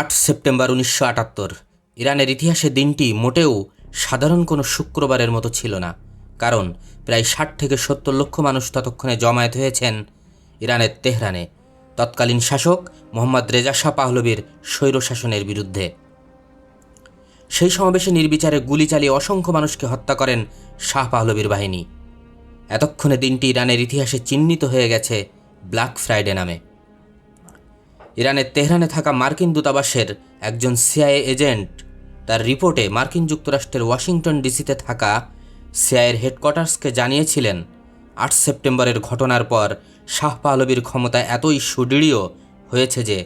আট সেপ্টেম্বর উনিশশো আটাত্তর। ইরানের ইতিহাসে দিনটি মোটেও সাধারণ কোনো শুক্রবারের মতো ছিল না, কারণ প্রায় ষাট থেকে সত্তর লক্ষ মানুষ ততক্ষণে জমায়েত হয়েছেন ইরানের তেহরানে, তৎকালীন শাসক মোহাম্মদ রেজা শাহ পাহলবির স্বৈরশাসনের বিরুদ্ধে। সেই সমাবেশে নির্বিচারে গুলি চালিয়ে অসংখ্য মানুষকে হত্যা করেন শাহ পাহলবির বাহিনী। এতক্ষণে দিনটি ইরানের ইতিহাসে চিহ্নিত হয়ে গেছে ব্ল্যাক ফ্রাইডে নামে। ইরানের তেহরানে থাকা মার্কিন দূতাবাসের একজন সিআইএ এজেন্ট। তার রিপোর্টে মার্কিন যুক্তরাষ্ট্রের ওয়াশিংটন ডিসিতে থাকা সিআইয়ের হেডকোয়ার্টার্সকে জানিয়েছিলেন, আট সেপ্টেম্বরের ঘটনার পর শাহ পাহলবির ক্ষমতা এতই সুদৃঢ় হয়েছে যে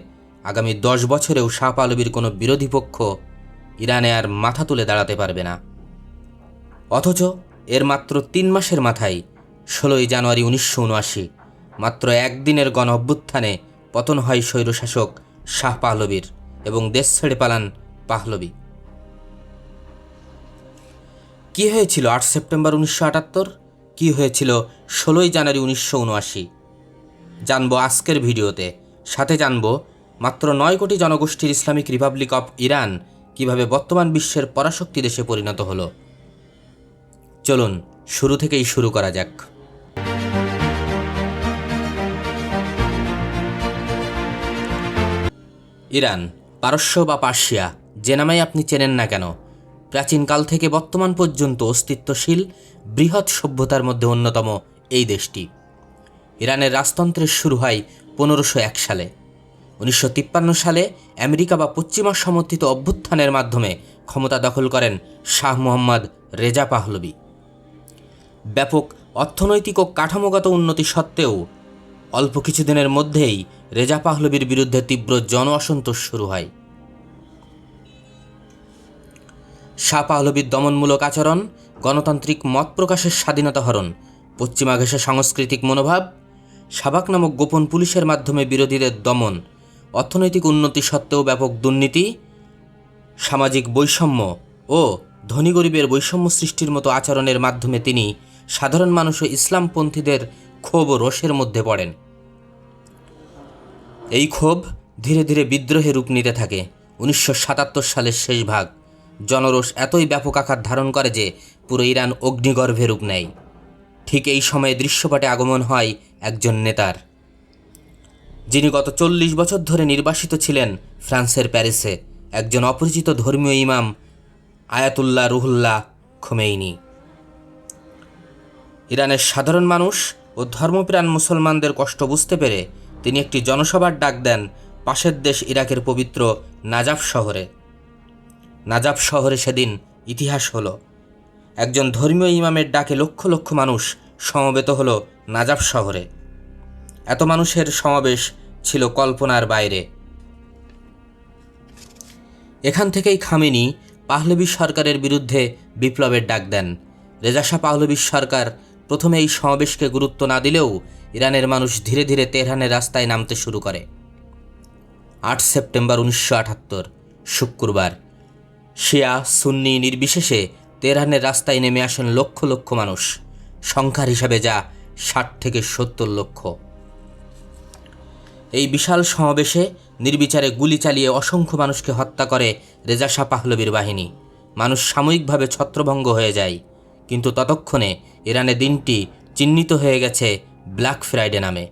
আগামী দশ বছরেও শাহ পাহলবির কোনো বিরোধী পক্ষ ইরানে আর মাথা তুলে দাঁড়াতে পারবে না। অথচ এর মাত্র তিন মাসের মাথায় ষোলোই জানুয়ারি উনিশশো উনআশি, মাত্র একদিনের গণ অভ্যুত্থানে পতন হয় স্বৈরশাসক শাহ পাহলবির এবং দেশ ছেড়ে পালান পাহলবি। কি হয়েছিল আট সেপ্টেম্বর উনিশশো আটাত্তর? কী হয়েছিল ষোলোই জানুয়ারি উনিশশো উনআশি? জানব আজকের ভিডিওতে। সাথে জানব মাত্র নয় কোটি জনগোষ্ঠীর ইসলামিক রিপাবলিক অফ ইরান কীভাবে বর্তমান বিশ্বের পরাশক্তি দেশে পরিণত হলো। চলুন, শুরু থেকেই শুরু করা যাক। ইরান, পারস্য বা পার্সিয়া যে নামেই আপনি চেনেন না কেন প্রাচীনকাল থেকে বর্তমান পর্যন্ত অস্তিত্বশীল, বৃহৎ সভ্যতার মধ্যে অন্যতম এই দেশটি। ইরানের রাজতন্ত্রের শুরু হয় পনেরোশো এক সালে। উনিশশো তিপ্পান্ন সালে আমেরিকা বা পশ্চিমা সমর্থিত অভ্যুত্থানের মাধ্যমে ক্ষমতা দখল করেন শাহ মোহাম্মদ রেজা পাহলবি। ব্যাপক অর্থনৈতিক ও কাঠামোগত উন্নতি সত্ত্বেও অল্প কিছুদিনের মধ্যেই রেজা পাহলবির বিরুদ্ধে তীব্র জন অসন্তোষ শুরু হয়। শাহ পাহলবির দমনমূলক আচরণ, গণতান্ত্রিক মত প্রকাশের স্বাধীনতা হরণ, পশ্চিমা ঘেঁষা সাংস্কৃতিক মনোভাব সাবাক নামক গোপন পুলিশের মাধ্যমে বিরোধীদের দমন, অর্থনৈতিক উন্নতি সত্ত্বেও ব্যাপক দুর্নীতি, সামাজিক বৈষম্য ও ধনী গরিবের বৈষম্য সৃষ্টির মতো আচরণের মাধ্যমে তিনি সাধারণ মানুষ ও ইসলামপন্থীদের ক্ষোভ রোষের মধ্যে পড়েন। এই ক্ষোভ ধীরে ধীরে বিদ্রোহে রূপ নিতে থাকে। উনিশশো সাতাত্তর সালের শেষ ভাগ। জনরোষ এতই ব্যাপক আকার ধারণ করে যে পুরো ইরান অগ্নিগর্ভে রূপ নেয়। ঠিক এই সময়ে দৃশ্যপটে আগমন হয় একজন নেতার। যিনি গত চল্লিশ বছর ধরে নির্বাসিত ছিলেন ফ্রান্সের প্যারিসে। একজন অপরিচিত ধর্মীয় ইমাম আয়াতুল্লাহ রুহুল্লাহ খোমেইনি। ইরানের সাধারণ মানুষ ও ধর্মপ্রাণ মুসলমানদের কষ্ট বুঝতে পেরে তিনি একটি জনসভার ডাক দেন পাশের দেশ ইরাকের পবিত্র নাজাফ শহরে। নাজাফ শহরে সেদিন ইতিহাস হলো। একজন ধর্মীয় ইমামের ডাকে লক্ষ লক্ষ মানুষ সমবেত হলো নাজাফ শহরে। এত মানুষের সমাবেশ ছিল কল্পনার বাইরে। এখান থেকেই খামেনি পাহলবি সরকারের বিরুদ্ধে বিপ্লবের ডাক দেন। রেজাশা পাহলবি সরকার প্রথমে এই সমাবেশকে গুরুত্ব না দিলেও ইরানের মানুষ ধীরে ধীরে তেহরানের রাস্তায় নামতে শুরু করে। আট সেপ্টেম্বর উনিশশো আটাত্তর, শুক্রবার। শিয়া, সুন্নি নির্বিশেষে তেহরানের রাস্তায় নেমে আসেন লক্ষ লক্ষ মানুষ। সংখ্যার হিসাবে যা ষাট থেকে সত্তর লক্ষ। এই বিশাল সমাবেশে নির্বিচারে গুলি চালিয়ে অসংখ্য মানুষকে হত্যা করে রেজা শাহ পাহলবির বাহিনী। মানুষ সাময়িকভাবে ছত্রভঙ্গ হয়ে যায়। কিন্তু ততক্ষণে ইরানে দিনটি চিহ্নিত হয়ে গেছে ব্ল্যাক ফ্রাইডে নামে।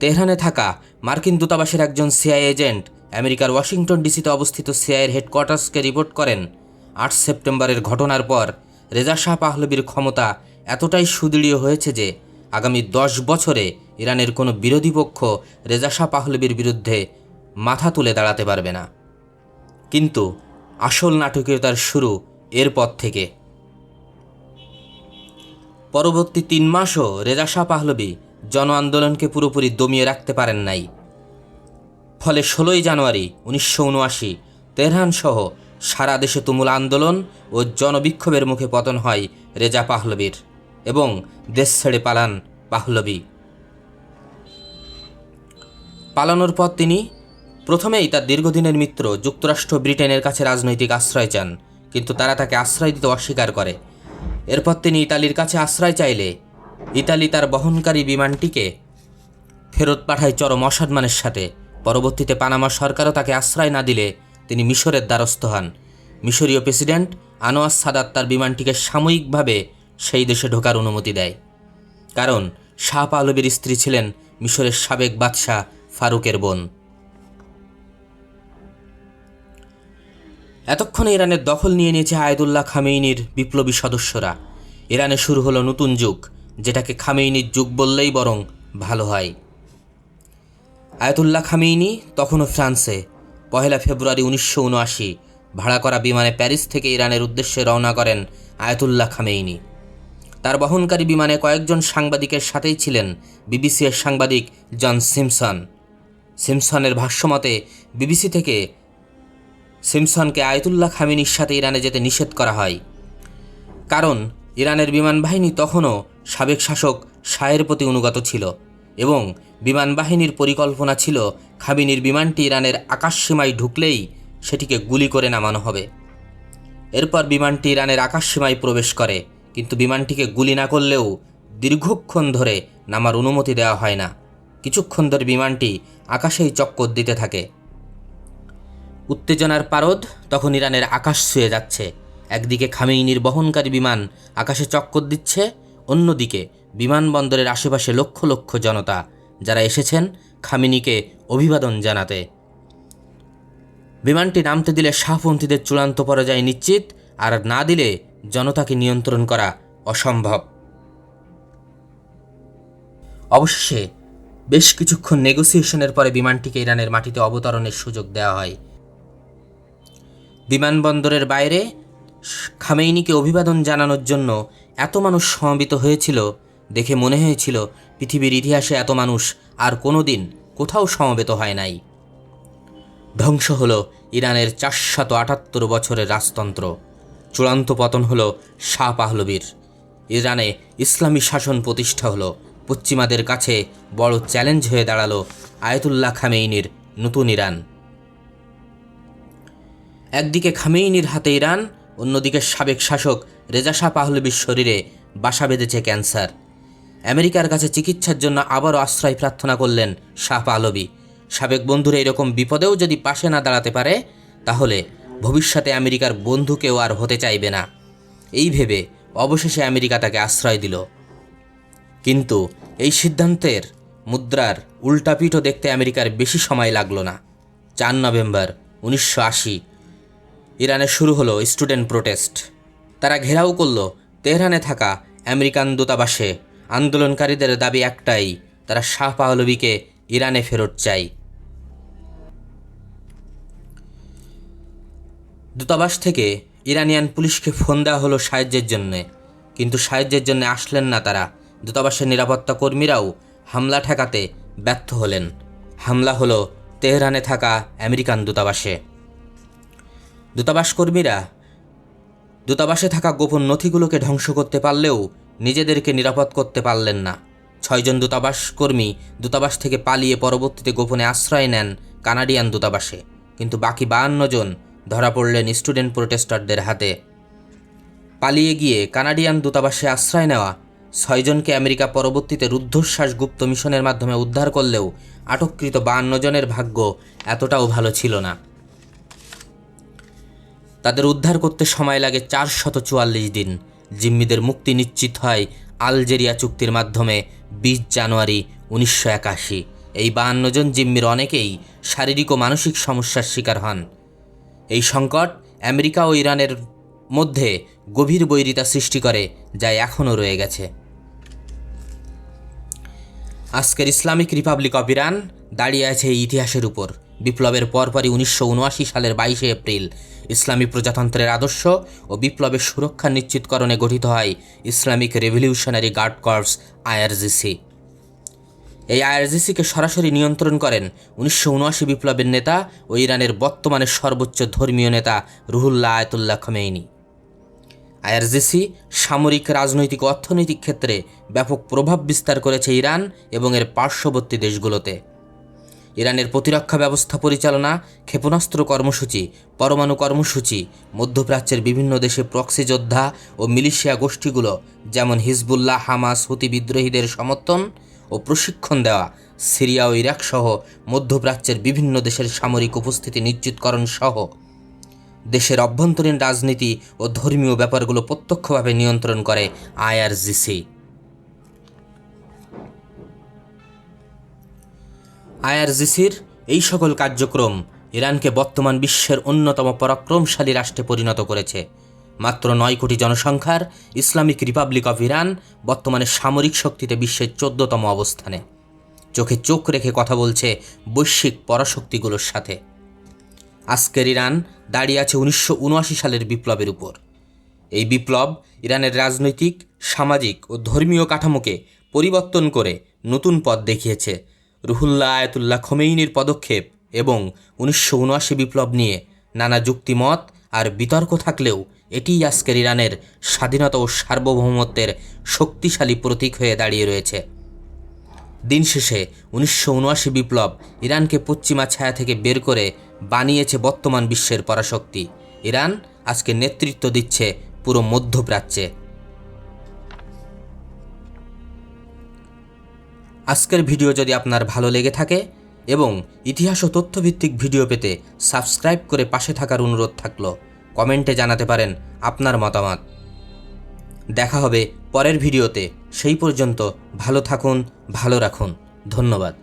তেহরানে থাকা মার্কিন দূতাবাসের একজন সিআই এজেন্ট আমেরিকার ওয়াশিংটন ডিসিতে অবস্থিত সিআইয়ের হেডকোয়ার্টার্সকে রিপোর্ট করেন, আট সেপ্টেম্বরের ঘটনার পর রেজা শাহ পাহলবির ক্ষমতা এতটাই সুদৃঢ় হয়েছে যে আগামী দশ বছরে ইরানের কোনো বিরোধী পক্ষ রেজা শাহ পাহলবির বিরুদ্ধে মাথা তুলে দাঁড়াতে পারবে না। কিন্তু আসল নাটকীয়তার শুরু এরপর থেকে। পরবর্তী তিন মাসও রেজা শাহ পাহলবি জন আন্দোলনকে পুরোপুরি দমিয়ে রাখতে পারেন নাই। ফলে ষোলোই জানুয়ারি উনিশশো উনআশি তেহরান সহ সারা দেশে তুমুল আন্দোলন ও জনবিক্ষোভের মুখে পতন হয় রেজা পাহলবির এবং দেশ ছেড়ে পালান পাহলবি। পালানোর পর তিনি প্রথমেই তার দীর্ঘদিনের মিত্র যুক্তরাষ্ট্র ব্রিটেনের কাছে রাজনৈতিক আশ্রয় চান, কিন্তু তারা তাকে আশ্রয় দিতে অস্বীকার করে। এরপর তিনি ইতালির কাছে আশ্রয় চাইলে ইতালি তার বহনকারী বিমানটিকে ফেরত পাঠায় চরম অসম্মানের সাথে। পরবর্তীতে পানামা সরকারও তাকে আশ্রয় না দিলে তিনি মিশরের দ্বারস্থ হন। মিশরীয় প্রেসিডেন্ট আনোয়ার সাদাত তার বিমানটিকে সাময়িকভাবে সেই দেশে ঢোকার অনুমতি দেয়। কারণ শাহ পাহলবীর স্ত্রী ছিলেন মিশরের সাবেক বাদশাহ ফারুকের বোন। এতক্ষণে ইরানের দখল নিয়ে নিয়েছে আয়তুল্লাহ খামেইনির বিপ্লবী সদস্যরা। ইরানে শুরু হলো নতুন যুগ, যেটাকে খামেইনির যুগ বললেই বরং ভালো হয়। আয়তুল্লাহ খামেইনি তখনও ফ্রান্সে। পহেলা ফেব্রুয়ারি উনিশশো উনআশি, ভাড়া করা বিমানে প্যারিস থেকে ইরানের উদ্দেশ্যে রওনা করেন আয়াতুল্লাহ খামেইনি। তার বহনকারী বিমানে কয়েকজন সাংবাদিকের সাথেই ছিলেন বিবিসি এর সাংবাদিক জন সিমসন। সিমসনের ভাষ্যমতে, বিবিসি থেকে সিমসনকে আয়তুল্লাহ খামিনির সাথে ইরানে যেতে নিষেধ করা হয়। কারণ, ইরানের বিমান বাহিনী তখনও সাবেক শাসক শাহের প্রতি অনুগত ছিল এবং বিমান বাহিনীর পরিকল্পনা ছিল খামিনির বিমানটি ইরানের আকাশসীমায় ঢুকলেই সেটিকে গুলি করে নামানো হবে। এরপর বিমানটি ইরানের আকাশসীমায় প্রবেশ করে, কিন্তু বিমানটিকে গুলি না করলেও দীর্ঘক্ষণ ধরে নামার অনুমতি দেওয়া হয় না। কিছুক্ষণ ধরে বিমানটি আকাশেই চক্কর দিতে থাকে। উত্তেজনার পারদ তখন ইরানের আকাশ ছুঁয়ে যাচ্ছে। একদিকে খামেইনির বহনকারী বিমান আকাশে চক্কর দিচ্ছে, অন্যদিকে বিমানবন্দরের আশেপাশে লক্ষ লক্ষ জনতা, যারা এসেছেন খামিনিকে অভিবাদন জানাতে। বিমানটি নামতে দিলে শাহপন্থীদের চূড়ান্ত পরাজয় নিশ্চিত, আর না দিলে জনতাকে নিয়ন্ত্রণ করা অসম্ভব। অবশেষে বেশ কিছুক্ষণ নেগোসিয়েশনের পরে বিমানটিকে ইরানের মাটিতে অবতরণের সুযোগ দেওয়া হয়। বিমানবন্দরের বাইরে খামেইনিকে অভিবাদন জানানোর জন্য এত মানুষ সমবেত হয়েছিল, দেখে মনে হয়েছিল পৃথিবীর ইতিহাসে এত মানুষ আর কোনো দিন কোথাও সমবেত হয় নাই। ধ্বংস হলো ইরানের চারশত আটাত্তর বছরের রাজতন্ত্র। চূড়ান্ত পতন হলো শাহ পাহলবীর। ইরানে ইসলামী শাসন প্রতিষ্ঠা হলো। পশ্চিমাদের কাছে বড় চ্যালেঞ্জ হয়ে দাঁড়াল আয়তুল্লাহ খামেইনির নতুন ইরান। একদিকে খামেইনির হাতে ইরান, অন্যদিকে সাবেক শাসক রেজা শাহ পাহলবির শরীরে বাসা বেঁধেছে ক্যান্সার। আমেরিকার কাছে চিকিৎসার জন্য আবারও আশ্রয় প্রার্থনা করলেন শাহ পাহলবি সাবেক বন্ধুর এরকম বিপদেও যদি পাশে না দাঁড়াতে পারে, তাহলে ভবিষ্যতে আমেরিকার বন্ধু কেউ আর হতে চাইবে না। এই ভেবে অবশেষে আমেরিকা তাকে আশ্রয় দিল। কিন্তু এই সিদ্ধান্তের মুদ্রার উল্টাপিঠও দেখতে আমেরিকার বেশি সময় লাগল না। চার নভেম্বর উনিশশো আশি ইরানে শুরু হলো স্টুডেন্ট প্রোটেস্ট। তারা ঘেরাও করল তেহরানে থাকা আমেরিকান দূতাবাসে। আন্দোলনকারীদের দাবি একটাই, তারা শাহ পাহলবিকে ইরানে ফেরত চাই। দূতাবাস থেকে ইরানিয়ান পুলিশকে ফোন দেওয়া হলো সাহায্যের জন্যে। কিন্তু সাহায্যের জন্য আসলেন না তারা। দূতাবাসের নিরাপত্তা কর্মীরাও হামলা ঠেকাতে ব্যর্থ হলেন। হামলা হলো তেহরানে থাকা আমেরিকান দূতাবাসে। দূতাবাস কর্মীরা দূতাবাসে থাকা গোপন নথিগুলোকে ধ্বংস করতে পারলেও নিজেদেরকে নিরাপদ করতে পারলেন না। ছয়জন দূতাবাস কর্মী দূতাবাস থেকে পালিয়ে পরবর্তীতে গোপনে আশ্রয় নেন কানাডিয়ান দূতাবাসে। কিন্তু বাকি বাহান্ন জন ধরা পড়লেন স্টুডেন্ট প্রোটেস্টারদের হাতে। পালিয়ে গিয়ে কানাডিয়ান দূতাবাসে আশ্রয় নেওয়া ছয়জনকে আমেরিকা পরবর্তীতে রুদ্ধশ্বাস গুপ্ত মিশনের মাধ্যমে উদ্ধার করলেও আটককৃত বাহান্ন জনের ভাগ্য এতটাও ভালো ছিল না। তাদের উদ্ধার করতে সময় লাগে চারশত চুয়াল্লিশ দিন। জিম্মিদের মুক্তি নিশ্চিত হয় আলজেরিয়া চুক্তির মাধ্যমে বিশ জানুয়ারি উনিশশো একাশি। এই বাহান্ন জন জিম্মির অনেকেই শারীরিক ও মানসিক সমস্যার শিকার হন। এই সংকট আমেরিকা ও ইরানের মধ্যে গভীর বৈরিতা সৃষ্টি করে, যা এখনও রয়ে গেছে। আজকের ইসলামিক রিপাবলিক অব ইরান দাঁড়িয়ে আছে ইতিহাসের উপর। বিপ্লবের পরপরই উনিশশো উনআশি সালের বাইশে এপ্রিল ইসলামী প্রজাতন্ত্রের আদর্শ ও বিপ্লবের সুরক্ষা নিশ্চিতকরণে গঠিত হয় Islamic revolutionary guard corps IRGC. এই আইআরজিসিকে সরাসরি নিয়ন্ত্রণ করেন উনিশশো উনআশি বিপ্লবের নেতা ও ইরানের বর্তমানের সর্বোচ্চ ধর্মীয় নেতা রুহুল্লাহ আয়তুল্লাহ খমেইনি। আইআরজিসি সামরিক, রাজনৈতিক অর্থনৈতিক ক্ষেত্রে ব্যাপক প্রভাব বিস্তার করেছে ইরান এবং এর পার্শ্ববর্তী দেশগুলোতে। ইরানের প্রতিরক্ষা ব্যবস্থা পরিচালনা, ক্ষেপণাস্ত্র কর্মসূচি, পরমাণু কর্মসূচি, মধ্যপ্রাচ্যের বিভিন্ন দেশে প্রক্সি যোদ্ধা ও মিলিশিয়া গোষ্ঠীগুলো, যেমন হিজবুল্লাহ, হামাস, হুতি বিদ্রোহীদের সমর্থন ও প্রশিক্ষণ দেওয়া, সিরিয়া ও ইরাক সহ মধ্যপ্রাচ্যের বিভিন্ন দেশের সামরিক উপস্থিতি নিশ্চিতকরণ সহ। দেশের অভ্যন্তরীণ রাজনীতি ও ধর্মীয় ব্যাপারগুলো প্রত্যক্ষভাবে নিয়ন্ত্রণ করে আইআরজিসি। আইআরজিসির এই সকল কার্যক্রম ইরানকে বর্তমান বিশ্বের অন্যতম পরাক্রমশালী রাষ্ট্রে পরিণত করেছে। মাত্র নয় কোটি জনসংখ্যার ইসলামিক রিপাবলিক অফ ইরান বর্তমানে সামরিক শক্তিতে বিশ্বের চোদ্দতম অবস্থানে। চোখে চোখ রেখে কথা বলছে বৈশ্বিক পরাশক্তিগুলোর সাথে। আজকের ইরান দাঁড়িয়ে আছে উনিশশো উনআশি সালের বিপ্লবের উপর। এই বিপ্লব ইরানের রাজনৈতিক, সামাজিক ও ধর্মীয় কাঠামোকে পরিবর্তন করে নতুন পথ দেখিয়েছে। রুহুল্লাহ আয়াতুল্লাহ খমেইনির পদক্ষেপ এবং উনিশশো উনআশি বিপ্লব নিয়ে নানা যুক্তিমত আর বিতর্ক থাকলেও এটিই আজকের ইরানের স্বাধীনতা ও সার্বভৌমত্বের শক্তিশালী প্রতীক হয়ে দাঁড়িয়ে রয়েছে। দিন শেষে উনিশশো উনআশি বিপ্লব ইরানকে পশ্চিমা ছায়া থেকে বের করে বানিয়েছে বর্তমান বিশ্বের পরাশক্তি। ইরান আজকে নেতৃত্ব দিচ্ছে পুরো মধ্যপ্রাচ্যে। আজকের ভিডিও যদি আপনার ভালো লেগে থাকে এবং ইতিহাস ও তথ্যভিত্তিক ভিডিও পেতে সাবস্ক্রাইব করে পাশে থাকার অনুরোধ থাকল, কমেন্টে জানাতে পারেন আপনার মতামত। দেখা হবে পরের ভিডিওতে। সেই পর্যন্ত ভালো থাকুন, ভালো রাখুন। ধন্যবাদ।